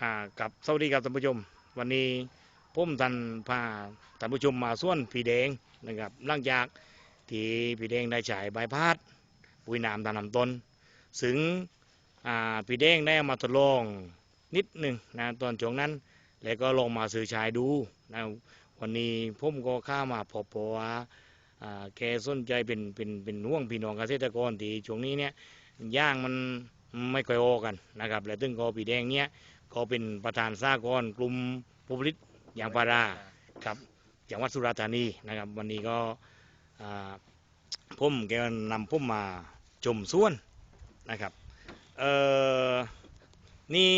อ่ากับสวัสดีครับท่านผู้ชม วันนี้ผมท่านพาท่านผู้ชมมาส่วนผีแดงนะครับหลังจากที่ผีแดงได้ฉายใบพัดปุ๋ยน้ำตามลำต้นซึ่งอ่าผีแดงได้มาทดลองนิดหนึ่งนะตอนช่วงนั้น แล้วก็ลองมาสื่อฉายดูนะวันนี้ผมก็ข้ามาพบเพราะว่าแกสนใจเป็นเป็นเป็นห่วงพี่น้องเกษตรกรที่ช่วงนี้เนี่ยย่างมัน ไม่ค่อยโออกกันนะครับ และถึงก็ผีแดงเนี่ยก็เป็นประธานสากลกลุ่มผู้ผลิตยางพาราครับจังหวัดสุราษฎร์ธานีนะครับ วันนี้ก็อ่าผมแกนำผมมาชมสวนนะครับเอ่อนี่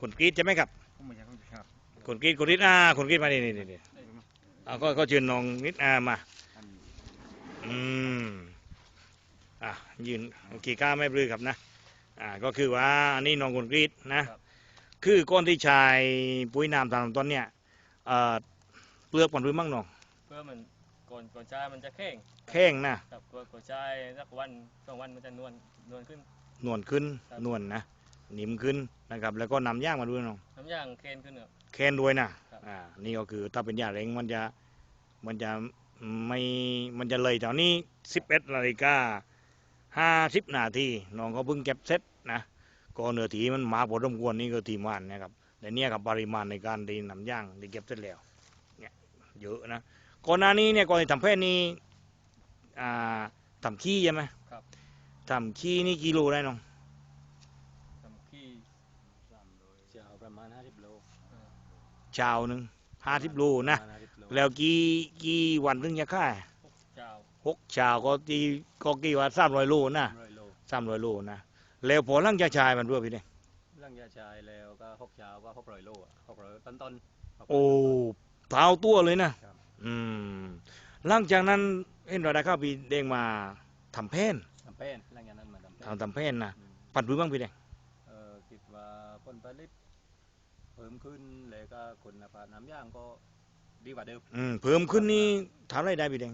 คนกรีดใช่ไหมครับผมไม่อยากครับคนกรีดคนกรีดอ่าคนกรีดมานี่นี่นี่นี่เอาก็ก็เชิญน้องนิดอ่ามาอืมอะยืนกี่ก้าวไม่ปลือครับนะ อ่าก็คือว่าอันนี้น้องคนกรีดนะคือก้อนที่ชายปุ๋ยน้ำตามลำต้นเนี่ยเอ่อเปลือกมันรื้อมั่งน้องเพื่อมันก่อนก่อนใช้มันจะแข็งแข้งนะครับก่อนก่อนใช้สักวันสองวันมันจะนวลนวลขึ้นนวลขึ้นครับนวลนะหนิมขึ้นนะครับ แล้วก็นำย่างมาด้วยน้องน้ำยางเคนขึ้นเนอะแค้นด้วยนะครับ อ่านี่ก็คือถ้าเป็นยาเล้งมันจะมันจะไม่มันจะเลยแถวนี้ 11นาฬิกา 50นาทีน้องเขาเพิ่งเก็บเสร็จนะก็เนื้อถีมันมาพอสมควรนี่ก็ทีมานนะครับแต่เนี่ยกับปริมาณในการดีนำย่างที่เก็บเสร็จแล้วเนี่ยเยอะนะก่อนหน้านี้เนี่ยก่อนที่ทำแพทย์นี่อ่าทำขี้ใช่ไหมครับทำขี้นี่กิโลได้น้องทำขี้จะเอาประมาณ50โลเอ่อชาวหนึ่งห้าสิบโลนะประมาณ50โลแล้วกี่กี่วันถึงจะค่ายเจ้า หกชาวก็ตีก็กี่วันสามร้อยโลนะร้อยโลสามร้อยโลนะแล้วพอหลังจากชายมันด้วยพี่เนี่ยหลังยาชายแล้วก็หกเช้าก็หกร้อยโลอะหกร้อยต้นต้นๆโอ้เท้าตัวเลยนะครับอืมหลังจากนั้นเห็นเราได้เข้าพี่เด้งมาทำแพนทำเป็นหลังจากนั้นมาทำเป็นทำทำแพนนะอืมปัดพื้นบ้างพี่เด้งเอ่อคิดว่าผลผลิตเพิ่มขึ้นแล้วก็คุณภาพน้ำยางก็ดีกว่าเดิมอืมเพิ่มขึ้นนี่เท่าไรได้พี่เด้ง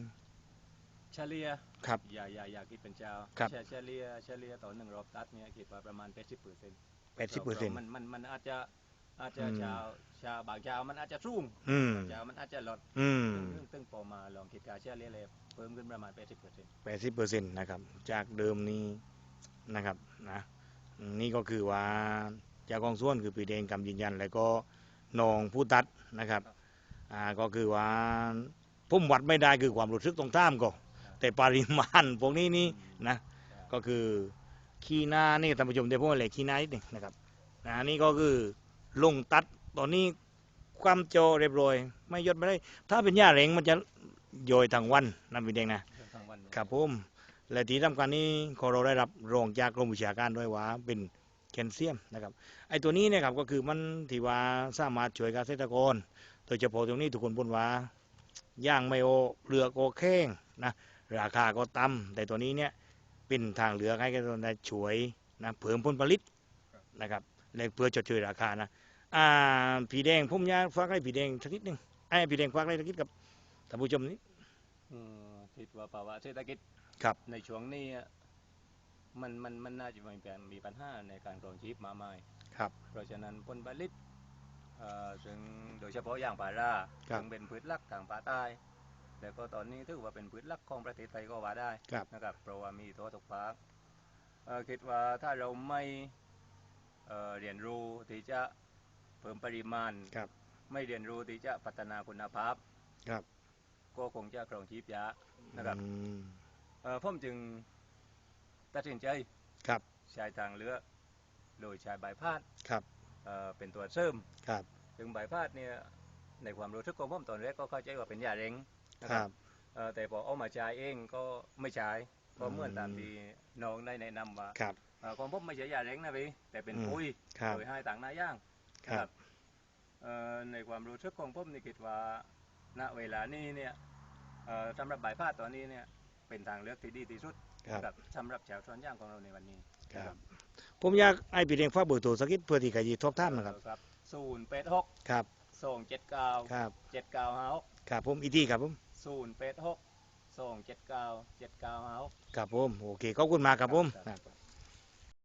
เฉลี่ยครับ อย่าอย่าอย่าคิดเป็นเจ้าครับ เฉเฉลี่ยเฉลี่ยต่อหนึ่งรอบตัดเนี่ยคิดว่าประมาณ80เปอร์เซ็นต์แปดสิบเปอร์เซ็นต์ มันมันมันอาจจะอาจจะอืม ชาวชาวบางชาวมันอาจจะสูงอืมบางชาวมันอาจจะลดอืมซึ่งซึ่งพอมาลองคิดการเฉลี่ยเลยเพิ่มขึ้นประมาณ80เปอร์เซ็นต์ แปดสิบเปอร์เซ็นต์นะครับ จากเดิมนี้นะครับนะอืมนี่ก็คือว่าจากกองส่วนคือปีเดงกำยืนยัน แล้วก็นองผู้ตัดนะครับ อ่าก็คือว่าพุ่มวัดไม่ได้คือความรู้สึกตรงท่ามก็ แต่ปริมาณพวกนี้นี่นะก็คือขี้หน้านี่ท่านผู้ชมได้พูดอะไรขี้หน้านิดหนึ่งนะครับนะนี่ก็คือลงตัดตอนนี้ความโจเรียบร้อยไม่ยดไม่ได้ ถ้าเป็นหญ้าเหลงมันจะโยยทั้งวันนะพี่เดงนะทั้งวันครับผมและที่สำคัญนี้ขอเราได้รับรองจากกรมวิชาการด้วยว่าเป็นแคลเซียมนะครับไอ้ตัวนี้เนะครับก็คือมันที่ว่าสามารถช่วยเกษตรกรโดยเฉพาะตรงนี้ทุกคนพูดว่าย่างไม่โอเรือโกแข้งนะ ราคาก็ต่ำแต่ตัวนี้เนี่ยเป็นทางเลือกให้เกษตรกรได้ช่วยนะเพิ่มผลผลิตนะครับและเพื่อจะช่วยราคานะอ่าผีแดงผมอยากฝากให้ผีแดงสักนิดหนึงไอ้ผีแดงฝากอะไรสักนิดกับท่านผู้ชมนี้อืมคิดว่าภาวะเศรษฐกิจครับในช่วงนี้อะมันมันมันน่าจะมีการมีปัญหาในการครองชีพมาใหม่ครับ เพราะฉะนั้นผลผลิตเอ่อซึ่งโดยเฉพาะอย่างปลาราครับ ซึ่งเป็นพืชหลักทางภาคใต้ แล้วก็ตอนนี้ถือว่าเป็นพืชหลักของประเทศไทยก็ว่าได้ครับนะครับเพราะว่ามีทั่วทุกภาคเอ่อคิดว่าถ้าเราไม่เอ่อเรียนรู้ที่จะเพิ่มปริมาณครับไม่เรียนรู้ที่จะพัฒนาคุณภาพครับก็คงจะครองชีพยากนะครับอืมเอ่อผมจึงตัดสินใจครับใช้ทางเลือกโดยใช้ใบพาดครับเอ่อเป็นตัวเสริมครับถึงใบพาดเนี่ยในความรู้สึกของผมตอนแรกก็เข้าใจว่าเป็นยาเร่ง นะคครัรับบเอ่อแต่พอเอามาใช้เองก็ไม่ใช้ก็อืมเหมื่อนตามที่น้องได้แนะนำว่าครับเอ่อของผมไม่ใช่ยาเร่งนะพี่แต่เป็นอืมปุ๋ยครับโดยให้ต่างหน้าย่างครับเอ่อในความรู้สึกของผมนี่คิดว่าณเวลานี้เนี่ยเอ่อสำหรับใบพาดตอนนี้เนี่ยเป็นทางเลือกที่ดีที่สุดครับกับสำหรับชาวสวนยางของเราในวันนี้ครับผมอยากให้พี่เด้งฝากเบอร์โทรสักนิดเพื่อที่ใครจะทบทามนะครับครับศูนย์แปดหกครับ สองเจ็ดเก้าครับเจ็ดเก้าห้าครับผมอีกทีครับผมศูนย์แปดหกสองเจ็ดเก้าเจ็ดเก้าห้าครับผมโอเคขอบคุณมากครับผมครับครับ